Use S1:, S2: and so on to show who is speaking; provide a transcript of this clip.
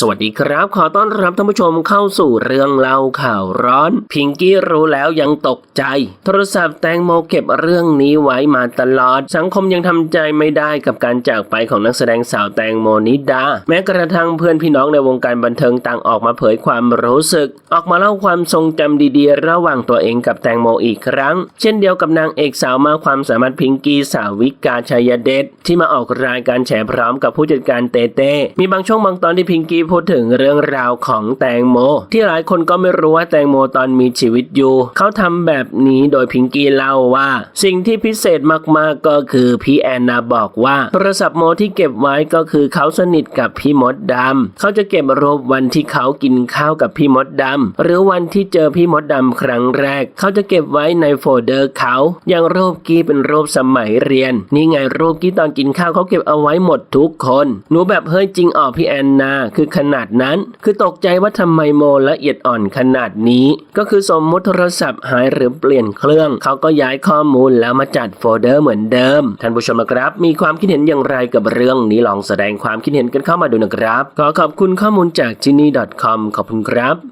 S1: สวัสดีครับ ขอต้อนรับท่านผู้ชมเข้าสู่เรื่องเล่าข่าวร้อน พิงกี้รู้แล้วยังตกใจ โทรศัพท์แตงโมเก็บเรื่องนี้ไว้มาตลอด สังคมยังทำใจไม่ได้กับการจากไปของนักแสดงสาวแตงโมนิดา แม้กระทั่งเพื่อนพี่น้องในวงการบันเทิงต่างออกมาเผยความรู้สึก ออกมาเล่าความทรงจำดีๆ ระหว่างตัวเองกับแตงโมอีกครั้ง เช่นเดียวกับนางเอกสาวมาความสามารถพิงกี้สาวิกาชัยเดชที่มาออกรายการแฉพร้อมกับผู้จัดการเตเต้มีบางช่วงบางตอนที่พิงกี้พูดถึงเรื่องราวของแตงโม ที่หลายคนก็ไม่รู้ว่าแตงโมตอนมีชีวิตอยู่ เขาทำแบบนี้โดยพิงกี้เล่าว่า สิ่งที่พิเศษมากๆก็คือพี่แอนนาบอกว่าโทรศัพท์โมที่เก็บไว้ก็คือเขาสนิทกับพี่มดดำเขาจะเก็บรูปวันที่เขากินข้าวกับพี่มดดำหรือวันที่เจอพี่มดดำครั้งแรก เขาจะเก็บไว้ในโฟลเดอร์เขาอย่างรูปกี้เป็นรูปสมัยเรียน นี่ไงรูปกี้ตอนกินข้าวเขาเก็บเอาไว้หมดทุกคน หนูแบบเฮ้ยจริงออกพี่แอนนาคือขนาดนั้น คือตกใจว่าทำไมโมละเอียดอ่อนขนาดนี้ ก็คือสมมุติโทรศัพท์หายหรือเปลี่ยนเครื่อง เขาก็ย้ายข้อมูลแล้วมาจัดโฟลเดอร์เหมือนเดิม ท่านผู้ชมครับ มีความคิดเห็นอย่างไรกับเรื่องนี้ลองแสดงความคิดเห็นกันเข้ามาดูนะครับ ขอขอบคุณข้อมูลจาก g ี n นี่ .com ขอบคุณครับ